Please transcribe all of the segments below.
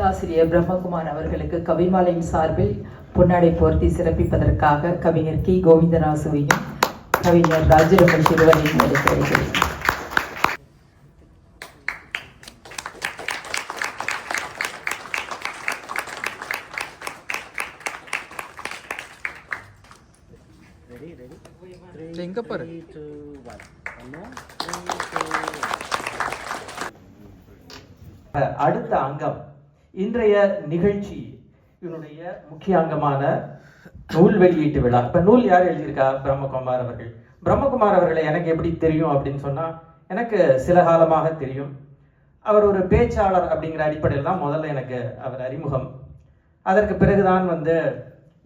நூலாசிரியர் பிரம்மகுமார் அவர்களுக்கு கவிமாலையின் சார்பில் பொன்னாடை போர்த்தி சிறப்பிப்பதற்காக கவிஞர் கி. கோவிந்தராசுவையும் கவிஞர் ராஜரமன் எங்க பாரு? அடுத்த அங்கம். இன்றைய நிகழ்ச்சி இதனுடைய முக்கிய அங்கமான நூல் வெளியீட்டு விழா. இப்ப நூல் யார் எழுதியிருக்கா? பிரம்மகுமார் அவர்கள். பிரம்மகுமார் அவர்களை எனக்கு எப்படி தெரியும் அப்படின்னு சொன்னா எனக்கு சில காலமாக தெரியும். அவர் ஒரு பேச்சாளர் அப்படிங்கிற அடிப்படையில் தான் முதல்ல எனக்கு அவர் அறிமுகம். அதற்கு பிறகுதான் வந்து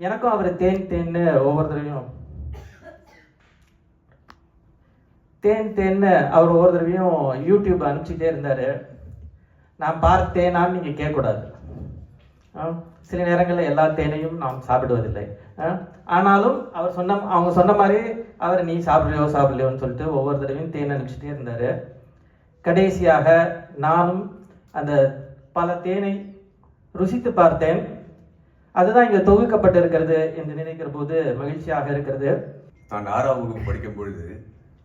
எனக்கும் அவர் தேன் தேன்னு ஒவ்வொரு தடவையும் தேன் தேன்னு அவர் ஒவ்வொரு தடவையும் யூடியூப் அனுப்பிச்சிட்டே இருந்தார். நான் பார்த்தேனான்னு நீங்கள் கேட்கக்கூடாது. சில நேரங்களில் எல்லா தேனையும் நாம் சாப்பிடுவதில்லை. ஆனாலும் அவர் சொன்ன அவங்க சொன்ன மாதிரி அவர் நீ சாப்பிடலையோ சாப்பிடலையோன்னு சொல்லிட்டு ஒவ்வொரு தடவையும் தேன் அனுப்பிச்சிட்டே இருந்தார். கடைசியாக நானும் அந்த பல தேனை ருசித்து பார்த்தேன். அதுதான் இங்கே தொகுக்கப்பட்டு இருக்கிறது என்று நினைக்கிற போது மகிழ்ச்சியாக இருக்கிறது. நான் ஆறாம் வகுப்பு படிக்கும் பொழுது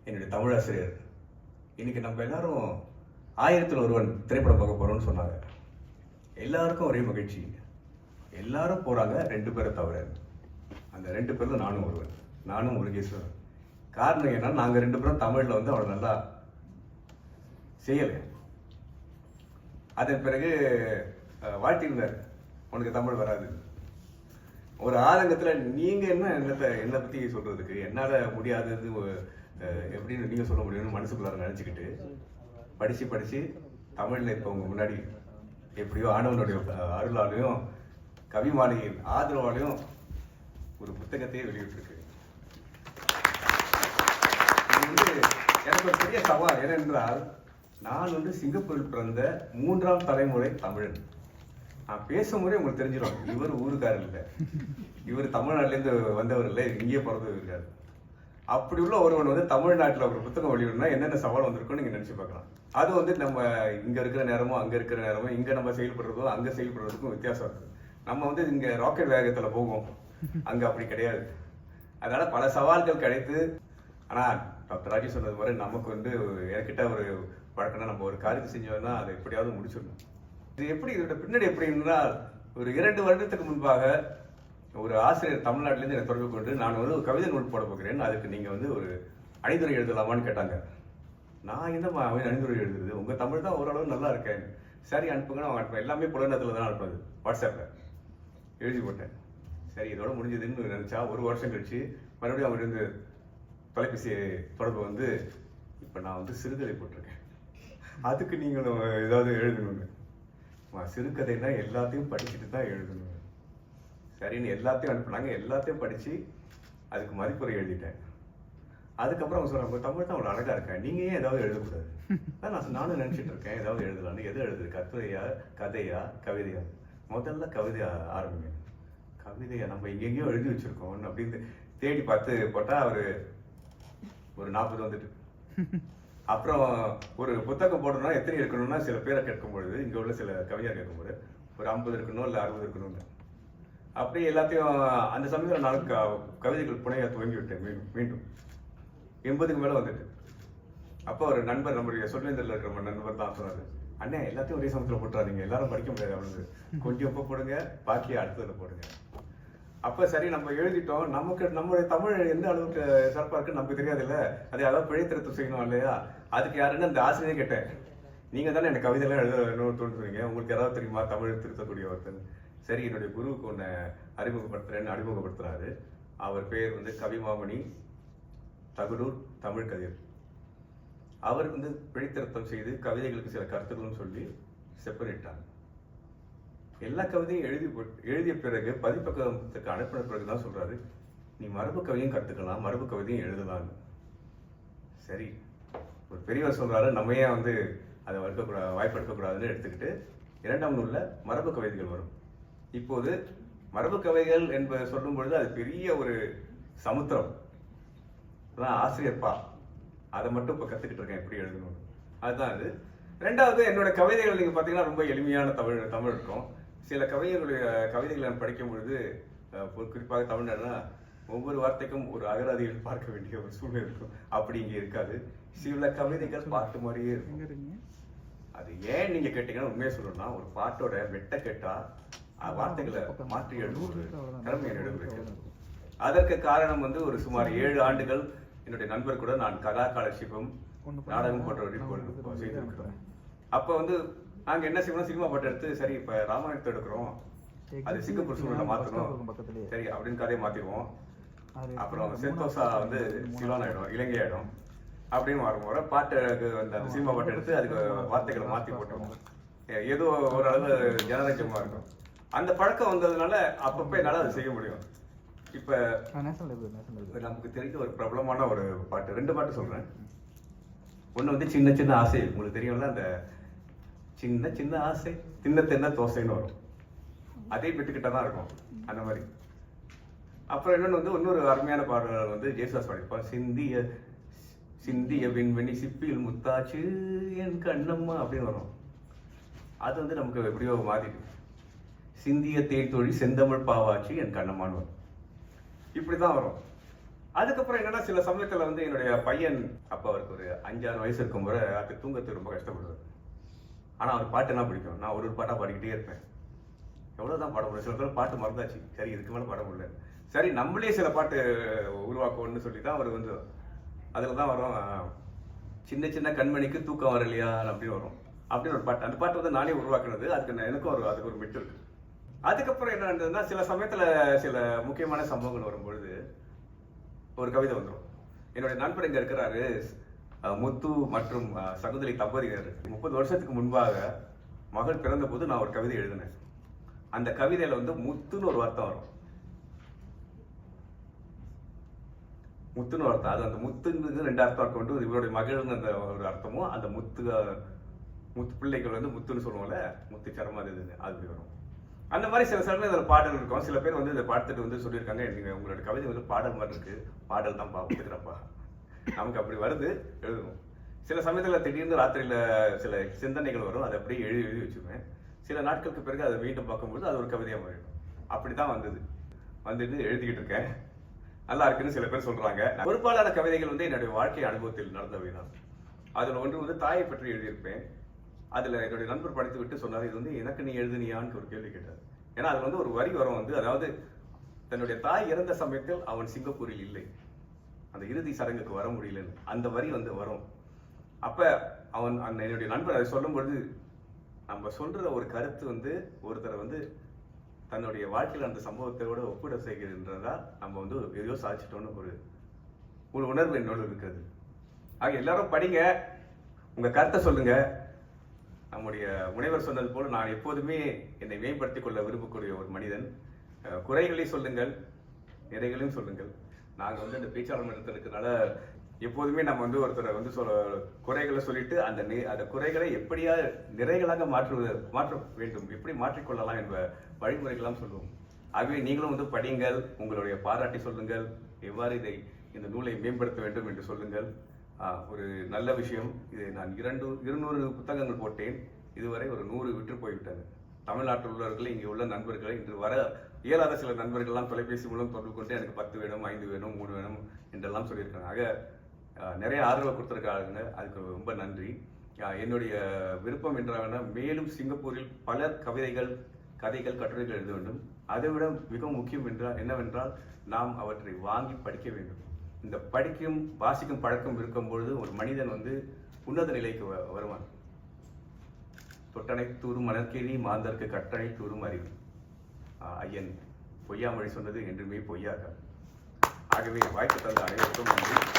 என்னுடைய தமிழாசிரியர் இன்னைக்கு நம்ம எல்லாரும் ஆயிரத்தில் ஒருவன் திரைப்படம் பார்க்க போறோம்னு சொன்னாங்க. எல்லாருக்கும் ஒரே மகிழ்ச்சி. எல்லாரும் போறாங்க ரெண்டு பேரை தவிர. அந்த ரெண்டு பேரும் நானும் ஒருவன். நானும் முருகேஸ்வரன். காரணம் ஏன்னா நாங்க ரெண்டு பேரும் தமிழ்ல வந்து அவ்வளோ நல்லா செய்யலை. அதன் பிறகு அஹ், வாழ்த்தியிருந்தார் உனக்கு தமிழ் வராது. ஒரு ஆதங்கத்தில் நீங்க என்ன என்னத்தை என்னை பத்தி சொல்றதுக்கு? என்னால முடியாதது எப்படின்னு நீங்க சொல்ல முடியும்னு மனசுக்குள்ளார நினச்சிக்கிட்டு படிச்சு படிச்சு தமிழ்ல இப்போ உங்கள் முன்னாடி எப்படியோ ஆனவனுடைய அருளாலையும் கவிமாலையின் ஆதரவாலையும் ஒரு புத்தகத்தையே வெளியிட்டிருக்கு. வந்து எனக்கு ஒரு பெரிய சவால். ஏனென்றால் நான் வந்து சிங்கப்பூரில் பிறந்த மூன்றாம் தலைமுறை தமிழன். நான் பேசும் முறை உங்களுக்கு தெரிஞ்சிடும். இவர் ஊருக்காரர் இல்லை. இவர் தமிழ்நாட்டிலேருந்து வந்தவர் இல்லை. இங்கேயே பிறந்தவர் இருக்காரு. அப்படி உள்ள ஒருவன் வந்து தமிழ்நாட்டில் ஒரு புத்தகம் வெளியிடணும்னா என்னென்ன சவால் வந்திருக்கும்னு நீங்க நினைச்சு பார்க்கலாம். அது வந்து நம்ம இங்க இருக்கிற நேரமும் அங்க இருக்கிற நேரமும் இங்க நம்ம செயல்படுறதும் அங்க செயல்படுறதுக்கும் வித்தியாசம் இருக்குது நம்ம வந்து இங்க ராக்கெட் வேகத்துல போகும் அங்க அப்படி கிடையாது. அதனால பல சவால்கள் கிடைத்து ஆனா டாக்டர் ராஜி சொன்னது மாதிரி நமக்கு வந்து என்கிட்ட ஒரு வழக்கம்னா நம்ம ஒரு காரியத்தை செஞ்சோம்னா அதை எப்படியாவது முடிச்சிடணும். இது எப்படி இதோட பின்னாடி எப்படின்னா ஒரு இரண்டு வருடத்துக்கு முன்பாக ஒரு ஆசிரியர் தமிழ்நாட்டிலேருந்து என்னை தொடர்பு கொண்டு நான் வந்து ஒரு கவிதை நூல் போட போகிறேன். அதுக்கு நீங்கள் வந்து ஒரு அணிதுரை எழுதலாமான்னு கேட்டாங்க. நான் என்னம்மா அவன் அணிதுரை எழுதுறது? உங்கள் தமிழ் தான் ஓரளவு நல்லா இருக்கேன். சரி அனுப்புங்க அவன் அனுப்புவேன் எல்லாமே புலநத்தில் தான் அனுப்புறது. வாட்ஸ்அப்பில் எழுதி போட்டேன். சரி இதோட முடிஞ்சதுன்னு நினச்சா ஒரு வருஷம் கழிச்சு மறுபடியும் அவர் வந்து தொலைபேசி தொடர்பு வந்து இப்போ நான் வந்து சிறுகதை போட்டிருக்கேன். அதுக்கு நீங்களும் ஏதாவது எழுதணுங்க சிறுகதைன்னா எல்லாத்தையும் படிச்சுட்டு தான் எழுதணும். சரின்னு எல்லாத்தையும் அனுப்புனாங்க. எல்லாத்தையும் படித்து அதுக்கு மதிப்புரை எழுதிட்டேன். அதுக்கப்புறம் அவங்க சொல்கிறாங்க தமிழ் தான் அவ்வளோ அழகாக இருக்கேன் நீங்கள் ஏன் ஏதாவது எழுதக்கூடாது? அதான் நான் நானும் நினச்சிட்டு இருக்கேன். ஏதாவது எழுதலாம்னு. எது எழுதுது கட்டுரையா? கதையா? கவிதையா? முதல்ல கவிதை ஆரம்பிங்க. கவிதையை? நம்ம எங்கெங்கேயோ எழுதி வச்சிருக்கோம் அப்படின்னு தேடி பார்த்து போட்டால் அவர் ஒரு நாற்பது வந்துட்டு. அப்புறம் ஒரு புத்தகம் போடணும்னா எத்தனை இருக்கணும்னா சில பேரை கேட்கும் பொழுது இங்கே உள்ள சில கவிஞர் கேட்கும்போது ஒரு ஐம்பது இருக்கணும் இல்லை அறுபது இருக்கணும்னு. அப்படியே எல்லாத்தையும் அந்த சமயத்தில் நான் கவிதைகள் புனைய துவங்கி விட்டேன் மீண்டும். மீண்டும் எண்பதுக்கு மேல வந்துட்டு அப்போ ஒரு நண்பர் நம்முடைய சொல்லேந்திரில் இருக்கிற நண்பர் தான் சொன்னார். அண்ணே எல்லாத்தையும் ஒரே சமயத்தில் போட்டுறாதீங்க எல்லாரும் படிக்க முடியாது அப்படின்னு. கொஞ்சம் இப்போ போடுங்க பாக்கி அடுத்ததில் போடுங்க. அப்ப சரி நம்ம எழுதிட்டோம். நமக்கு நம்மளுடைய தமிழ் எந்த அளவுக்கு சிறப்பா இருக்குன்னு நமக்கு தெரியாதுல்ல. அதை அதாவது பிழை திருத்தம் செய்யணும் இல்லையா? அதுக்கு யாருன்னு அந்த ஆசிரியர் கேட்டேன். நீங்க தானே எனக்கு கவிதைலாம் எழுத தோன்றுவீங்க உங்களுக்கு யாராவது தெரியுமா? தமிழ் திருத்தக்கூடிய ஒருத்தன் சரி என்னுடைய குருவுக்கு ஒன்று அறிமுகப்படுத்துறேன்னு அறிமுகப்படுத்துறாரு. அவர் பேர் வந்து கவிமாமணி தகுடூர் தமிழ் கதிர் அவர் வந்து பிழைத்திருத்தம் செய்து கவிதைகளுக்கு சில கருத்துக்களும் சொல்லி செப்பரேட்டாங்க எல்லா கவிதையும் எழுதி எழுதிய பிறகு பதிப்பகத்துக்கு அனுப்பின பிறகு தான் சொல்கிறாரு நீ மரபு கவிதையும் கற்றுக்கலாம் மரபு கவிதையும் எழுதலாம்னு சரி ஒரு பெரியவர் சொல்கிறாரு நம்ம ஏன் வந்து அதை வளர்க்கக்கூடாது வாய்ப்பு எடுக்கக்கூடாதுன்னு எடுத்துக்கிட்டு இரண்டாம் நூலில் மரபு கவிதைகள் வரும். இப்போது மரபு கவிதைகள் என்பதை சொல்லும் பொழுது அது பெரிய ஒரு சமுத்திரம். அதான் ஆசிரியர்ப்பா அதை மட்டும் இப்போ கத்துக்கிட்டு இருக்கேன் எப்படி எழுதணும். அதுதான் அது ரெண்டாவது என்னோட கவிதைகள் நீங்க பாத்தீங்கன்னா ரொம்ப எளிமையான தமிழ் தமிழ் இருக்கும். சில கவிஞர்களுடைய கவிதைகளை நான் படிக்கும் பொழுது குறிப்பாக தமிழ்னா ஒவ்வொரு வார்த்தைக்கும் ஒரு அகராதியில் பார்க்க வேண்டிய ஒரு சூழ்நிலை இருக்கும். அப்படி இங்க இருக்காது. சில கவிதைகள் பாட்டு மாதிரியே இருக்கும். அது ஏன் நீங்க கேட்டீங்கன்னா உண்மையை சொல்லணும்னா ஒரு பாட்டோட வெட்ட கேட்டா அஹ், வார்த்தைகளை மாற்றி எழுதும் ஒரு திறமை என்னிடம் இருக்கிறது. அதற்கு காரணம் வந்து ஒரு சுமார் ஏழு ஆண்டுகள் என்னுடைய நண்பர் கூட நான் கலா காலட்சிப்பம் நாடகம் போன்றவற்றில் கொண்டு செய்திருக்கிறோம் அப்ப வந்து நாங்க என்ன செய்வோம் சினிமா பாட்டு எடுத்து சரி இப்ப ராமாயணத்தை எடுக்கிறோம். அது சிங்கப்பூர் சூழலை மாத்தணும். சரி அப்படின்னு கதையை மாத்திடுவோம். அப்புறம் செந்தோசா வந்து சிலோன் ஆயிடும் இலங்கை ஆயிடும். அப்படின்னு வரும்போது பாட்டுக்கு அந்த சினிமா பாட்டு எடுத்து அதுக்கு வார்த்தைகளை மாத்தி போட்டுருவோம். ஏதோ ஓரளவு ஜனரஞ்சமா இருக்கும். அந்த பழக்கம் வந்ததுனால அப்பப்ப என்னால அதை செய்ய முடியும். இப்ப நமக்கு தெரிஞ்ச ஒரு பிரபலமான ஒரு பாட்டு ரெண்டு பாட்டு சொல்றேன். ஒண்ணு வந்து சின்ன சின்ன ஆசை. உங்களுக்கு தெரியும்ல அந்த சின்ன சின்ன ஆசை தின்ன தின்ன தோசைன்னு வரும். அதே விட்டுக்கிட்ட தான் இருக்கும் அந்த மாதிரி. அப்புறம் இன்னொன்று வந்து இன்னொரு அருமையான பாடல்கள் வந்து ஜேசுதாஸ் பாடிப்பார் சிந்திய சிந்திய விண்வெளி சிப்பியில் முத்தாச்சு என் கண்ணம்மா அப்படின்னு வரும். அது வந்து நமக்கு எப்படியோ மாறிட்டு சிந்திய தேன் செந்தமிழ் பாவாச்சி என் கண்ணமானவர் இப்படி இப்படிதான் வரும். அதுக்கப்புறம் என்னன்னா சில சமயத்துல வந்து என்னுடைய பையன் அப்ப அவருக்கு ஒரு அஞ்சாறு வயசு இருக்கும் போது அது தூங்கத்து ரொம்ப கஷ்டப்படுவார். ஆனா அவர் பாட்டுலாம் பிடிக்கும். நான் ஒரு ஒரு பாட்டா பாடிக்கிட்டே இருப்பேன். எவ்வளவுதான் பாட முடியும். சில பேர் பாட்டு மறந்தாச்சு. சரி இதுக்கு மேல பாட முடியல. சரி நம்மளே சில பாட்டு உருவாக்குவோம்னு சொல்லி தான் அவர் வந்து அதுல தான் வரும் சின்ன சின்ன கண்மணிக்கு தூக்கம் வரலையா அப்படின்னு வரும். அப்படின்னு ஒரு பாட்டு. அந்த பாட்டு வந்து நானே உருவாக்குனது. அதுக்கு எனக்கும் ஒரு அதுக்கு ஒரு மிட்டு இருக்கு அதுக்கப்புறம் என்ன நடந்ததுன்னா சில சமயத்தில் சில முக்கியமான சம்பவங்கள் வரும்பொழுது ஒரு கவிதை வந்துடும் என்னுடைய நண்பர் இங்கே இருக்கிறாரு. முத்து மற்றும் அஹ், சகுந்தலை தம்பதியர் முப்பது வருஷத்துக்கு முன்பாக மகள் பிறந்த போது நான் ஒரு கவிதை எழுதினேன். அந்த கவிதையில் வந்து முத்துன்னு ஒரு வார்த்தை வரும். முத்துன்னு வார்த்தை அர்த்தம். அது அந்த முத்துங்கிறது ரெண்டு அர்த்தம் கொண்டு இவருடைய மகள்னு அந்த ஒரு அர்த்தமும் அந்த முத்து முத்து பிள்ளைகள் வந்து முத்துன்னு சொல்லுவோம்ல முத்து சரமா அது அது வரும். அந்த மாதிரி சில சமயம் அதில் பாடல் இருக்கும். சில பேர் வந்து இதை பாடத்துட்டு வந்து சொல்லியிருக்காங்க. நீங்க உங்களோட கவிதை வந்து பாடல் மாதிரி இருக்கு. பாடல் தான் பா நமக்கு அப்படி வருது எழுதணும் சில சமயத்துல திடீர்னு ராத்திரியில சில சிந்தனைகள் வரும். அதை அப்படியே எழுதி எழுதி வச்சுருவேன். சில நாட்களுக்கு பிறகு அதை மீண்டும் பார்க்கும்போது அது ஒரு கவிதையா மாறிடும். அப்படிதான் வந்தது. வந்துட்டு எழுதிக்கிட்டு இருக்கேன். நல்லா இருக்குன்னு சில பேர் சொல்றாங்க. பொறுப்பாளான கவிதைகள் வந்து என்னுடைய வாழ்க்கை அனுபவத்தில் நடந்தவை தான். அதுல ஒன்று வந்து தாயை பற்றி எழுதியிருப்பேன். அதில் என்னுடைய நண்பர் படித்து விட்டு சொன்னார் இது வந்து எனக்கு நீ எழுதுனியான்னு ஒரு கேள்வி கேட்டார். ஏன்னா அதில் வந்து ஒரு வரி வரும் வந்து அதாவது தன்னுடைய தாய் இறந்த சமயத்தில் அவன் சிங்கப்பூரில் இல்லை. அந்த இறுதி சடங்குக்கு வர முடியலன்னு. அந்த வரி வந்து வரும். அப்போ அவன் அந்த என்னுடைய நண்பர் அதை சொல்லும்பொழுது நம்ம சொல்கிற ஒரு கருத்து வந்து ஒருத்தர் வந்து தன்னுடைய வாழ்க்கையில் அந்த சம்பவத்தோட ஒப்பிட செய்கிறதா நம்ம வந்து எதையோ சாதிச்சிட்டோன்னு ஒரு ஒரு உணர்வு என்னோட இருக்கிறது. ஆக எல்லாரும் படிங்க. உங்கள் கருத்தை சொல்லுங்கள் நம்முடைய முனைவர் சொன்னது போல் நான் எப்போதுமே என்னை மேம்படுத்திக் கொள்ள விரும்பக்கூடிய ஒரு மனிதன். குறைகளை சொல்லுங்கள் நிறைகளையும் சொல்லுங்கள். நாங்கள் வந்து இந்த பேச்சாளர் மன்றத்தில் இருக்கிறனால எப்போதுமே நம்ம வந்து ஒருத்தரை வந்து சொல்ல குறைகளை சொல்லிட்டு அந்த நி- அந்த குறைகளை எப்படியா நிறைகளாக மாற்றுவது மாற்ற வேண்டும். எப்படி மாற்றிக்கொள்ளலாம் என்ற வழிமுறைகள்லாம் சொல்லுவோம். ஆகவே நீங்களும் வந்து படியுங்கள் உங்களுடைய பாராட்டி சொல்லுங்கள் எவ்வாறு இதை இந்த நூலை மேம்படுத்த வேண்டும் என்று சொல்லுங்கள். ஒரு நல்ல விஷயம். இது நான் இரண்டு இருநூறு புத்தகங்கள் போட்டேன். இதுவரை ஒரு நூறு விற்று போய்விட்டது. தமிழ்நாட்டில் உள்ளவர்கள் இங்கே உள்ள நண்பர்கள் இன்று வர இயலாத சில நண்பர்கள்லாம் தொலைபேசி மூலம் தொடர்பு கொண்டு எனக்கு பத்து வேணும் ஐந்து வேணும் மூணு வேணும் என்றெல்லாம் சொல்லியிருக்காங்க. ஆக நிறைய ஆதரவு கொடுத்துருக்காங்க அதுக்கு ரொம்ப நன்றி. என்னுடைய விருப்பம் என்றாங்கன்னா மேலும் சிங்கப்பூரில் பல கவிதைகள் கதைகள் கட்டுரைகள் எழுத வேண்டும். அதை விட மிகவும் முக்கியம் என்றால் என்னவென்றால் நாம் அவற்றை வாங்கி படிக்க வேண்டும். இந்த படிக்கும் வாசிக்கும் பழக்கம் இருக்கும் பொழுது ஒரு மனிதன் வந்து உன்னத நிலைக்கு வ- வருவான். தொட்டனை தூரும் மணற்கேணி மாந்தர்க்கு கட்டணை தூரும் அறிவு. ஐயன் பொய்யாமொழி சொன்னது என்றுமே பொய்யாக ஆகவே வாய்ப்பு தந்த அனைவருக்கும் நன்றி.